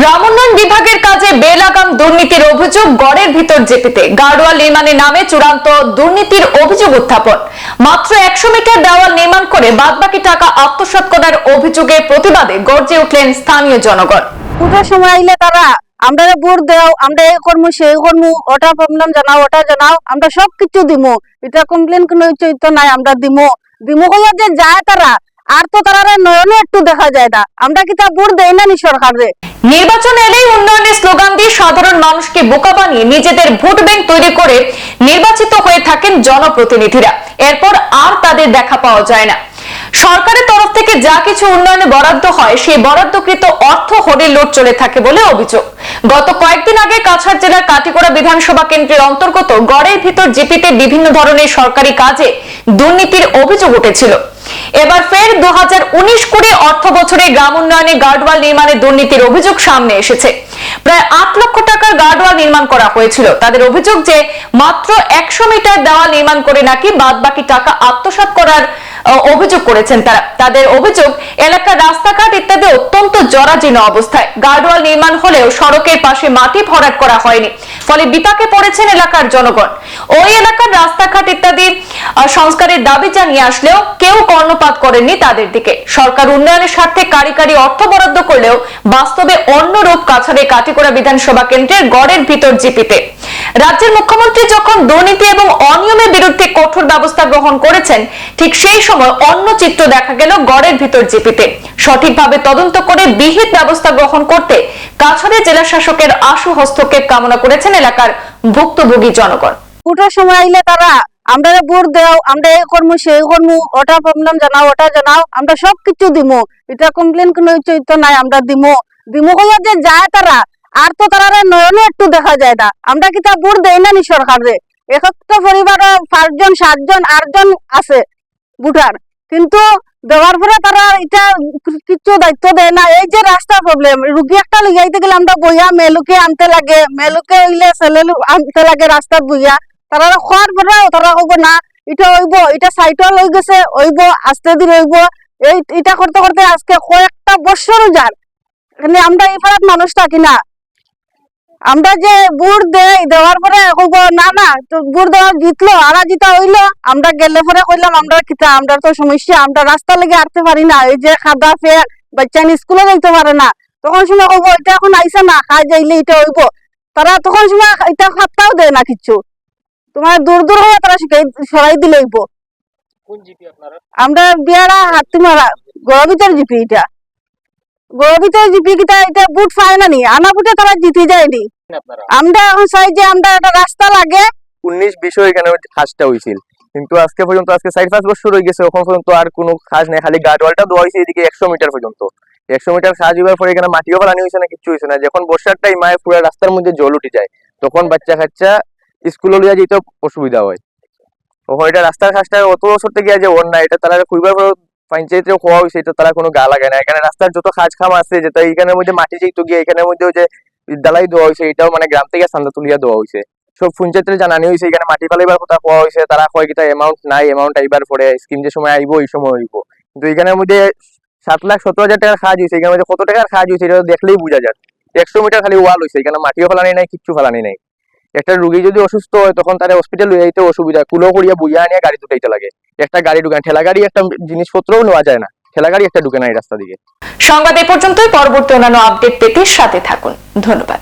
গ্রামোন্নয়ন বিভাগের কাজে বেলাগাম দুর্নীতির অভিযোগ গড়ের ভিতর জেপিতে। গার্ডওয়াল নির্মাণের নামে চূড়ান্ত দুর্নীতির অভিযোগ উত্থাপন। মাত্র একশো মিটার দেওয়াল নির্মাণ করে বাদবাকি টাকা আত্মসাৎ করার অভিযোগের প্রতিবাদে গর্জে উঠলেন স্থানীয় জনগণ। পুজোর সময় আইলে তারা, আমরা ভোট দেও, আমরা এই করমু, সে করমু, ওটা প্রবলেম জানাও, ওটা জানাও, আমরা সব কিছু দিমু। এটা কমপ্লেন কোনো চৈত্য নাই, আমরা দিমু। দিমু কইয়া যে যায় তারা, আর তো তারা নয়নে একটু দেখা যায় না। আমরা কি তা ভোট দেই না নি সরকারে নির্বাচন এলেই উন্নয়নের স্লোগান দিয়ে সাধারণ মানুষকে বোকা বানিয়ে নিজেদের ভোট ব্যাংক তৈরি করে নির্বাচিত হয়ে থাকেন জনপ্রতিনিধিরা। এরপর আর তাদের দেখা পাওয়া যায় না। সরকারের তরফ থেকে যা কিছু উন্নয়নে বরাদ্দ হয়, সেই বরাদ্দকৃত অর্থ হরির লোট চলে থাকে বলে অভিযোগ। গত কয়েকদিন আগে কাছাড় জেলার কাটিগড়া বিধানসভা কেন্দ্রের অন্তর্গত গড়ের ভিতর জিপিতে বিভিন্ন ধরনের সরকারি কাজে দুর্নীতির অভিযোগ উঠেছিল। এবার ফের দু হাজার উনিশ কুড়ি অর্থ বছরে গ্রাম উন্নয়নে গার্ডওয়াল নির্মাণে দুর্নীতির অভিযোগ সামনে এসেছে। প্রায় আট লক্ষ টাকার গার্ডওয়াল নির্মাণ করা হয়েছিল। তাদের অভিযোগ যে, মাত্র একশো মিটার দেওয়াল নির্মাণ করে নাকি বাদ বাকি টাকা আত্মসাত করার অভিযোগ করেছেন তারা। তাদের অভিযোগ, এলাকার রাস্তাঘাট ইত্যাদি অত্যন্ত জরাজীর্ণ অবস্থায়। গার্ডওয়াল নির্মাণ হলেও সড়কের পাশে মাটি ভরাট করা হয়নি। ফলে বিপাকে পড়েছেন এলাকার জনগণ। ওই এলাকার রাস্তাঘাট ইত্যাদি সংস্কারের দাবি জানিয়ে আসলেও কেউ কর্ণপাত করেননি তাদের দিকে। সরকার উন্নয়নের স্বার্থে কারি কারি অর্থ বরাদ্দ করলেও বাস্তবে অন্য রূপ কাছাড়ে কাটিকোড়া বিধানসভা কেন্দ্রের গড়ের ভিতর জিপিতে। রাজ্যের মুখ্যমন্ত্রী যখন দুর্নীতি এবং অনিয়মের বিরুদ্ধে কঠোর ব্যবস্থা গ্রহণ করেছেন, ঠিক সেই সময় অন্য চিত্র দেখা গেল গড়ের ভিতর জিপিতে। সঠিকভাবে তদন্ত করে বিহিত ব্যবস্থা গ্রহণ করতে কাছাড়ে জেলা শাসকের আশু হস্তক্ষেপ কামনা করেছেন এলাকার ভুক্তভোগী জনগণ। পুজোর সময় আইলে তারা আমরা ভোট দেও, আমরা এই করমু সেই করমু, ওটা প্রবলেম জানাও, ওটা জানাও, আমরা সব কিছু দিমু। এটা কমপ্লেন কোনো চৈত্য নাই, আমরা দিমু। দিমু কইয়া যে যায় তারা, আর তো তারা নয়নে একটু দেখা যায় না। আমরা কি তা ভোট দেই না নি সরকারে এক একটা পরিবারে পাঁচজন, সাতজন, আটজন আছে ভোটার। কিন্তু দেওয়ার পরে তারা এটা কিছু দায়িত্ব দেয় না। এই যে রাস্তা প্রবলেম রুগী একটা লিগাইতে গেলে আমরা বইয়া মেলুকে আনতে লাগে। মেলুকে হইলে ছেলে আনতে লাগে রাস্তাত বইয়া। তারা খোয়ার পরে তারা কব না। এটা হইব এটা সাইকেল হয়ে গেছে, হইব, আস্তে ধীরে হইব। এই এটা করতে করতে আজকে কয়েকটা বছর যার আমরা এই ফারাত মানুষ থাকি না। আমরা যে বুড় দেই দেওয়ার পরে না না তো বুড় দেওয়া জিতলো আরা জিতা হইল। আমরা গেলে পরে কইলাম আমরা কিতা আমরা তো সমস্যা আমরা রাস্তা লেগে আটতে পারি না এই যে খাদা ফের বাচ্চা স্কুলে যাইতে পারে না। তখন সময় কব এটা এখন আইসা না খাই যাইলে এটা হইব। তারা তখন সময় এটা খাতাও দেয় না কিছু। তোমার দূর দূর হয়ে তারা শিখাই সরাই দিলে হইব। আমরা বিয়ারা হাতি মারা গরবিতের জিপি এটা। গরবিতের জিপি এটা বুট পায় না নি? আনা বুটে তারা জিতে যায়নি। আমরা এখন চাই যে আমরা একটা রাস্তা লাগে। উনিশ বিষয় এখানে কাজটা হয়েছিল কিন্তু আজকে পর্যন্ত আজকে চার পাঁচ বছর হয়ে গেছে ওখান পর্যন্ত আর কোনো কাজ নেই। খালি গার্ডওয়ালটা দেওয়া হয়েছে এদিকে একশো মিটার পর্যন্ত। একশো মিটার কাজ হওয়ার পরে এখানে মাটিও ফেলানি হয়েছে না কিছু হয়েছে না। যখন বর্ষার টাইম আয় পুরো রাস্তার মধ্যে জল উঠে যায়। তখন বাচ্চা কাচ্চা স্কুলে লিয়া যেতে অসুবিধা হয়। তখন এটা রাস্তার কাজটা অত বছর থেকে যে ওর না এটা তারা খুবই পঞ্চায়েতে হওয়া হয়েছে, এটা তারা কোনো গা লাগায় না। এখানে রাস্তার যত কাজ খাম আছে, যেটা এখানের মধ্যে মাটি যেহেতু গিয়ে, এখানের মধ্যে ওই যে বিদ্যালয় দেওয়া হয়েছে, এটাও মানে গ্রাম থেকে চান্দা তুলিয়া দেওয়া হয়েছে। সব পঞ্চায়েতের জানানি হয়েছে, এখানে মাটি ফালাইবার কথা কোয়া হয়েছে, তারা কয় কিতা অ্যামাউন্ট নাই অ্যামাউন্ট আইবার পরে স্কিম যে সময় আইবো এই সময় হইব। কিন্তু এখানের মধ্যে সাত লাখ সত্তর হাজার টাকার কাজ হয়েছে, এখানের মধ্যে কত টাকার কাজ হয়েছে, এটা দেখলেই বোঝা যায়। একশো মিটার খালি ওয়াল হয়েছে, এখানে মাটিও ফেলানি নাই, কিচ্ছু ফেলানি নাই। একটা রুগী যদি অসুস্থ হয়, তখন তারা হসপিটালে যাইতে অসুবিধা। কুলো করিয়া বইয়া আনিয়া গাড়ি দুটাইতে লাগে। একটা গাড়ি ঢুকান ঠেলা গাড়ি একটা জিনিসপত্রও নেওয়া যায় না। ঠেলা গাড়ি একটা ঢুকে না এই রাস্তা দিকে। সংবাদ এ পর্যন্তই, পরবর্তী অন্যান্য আপডেট পেতে সাথে থাকুন। ধন্যবাদ।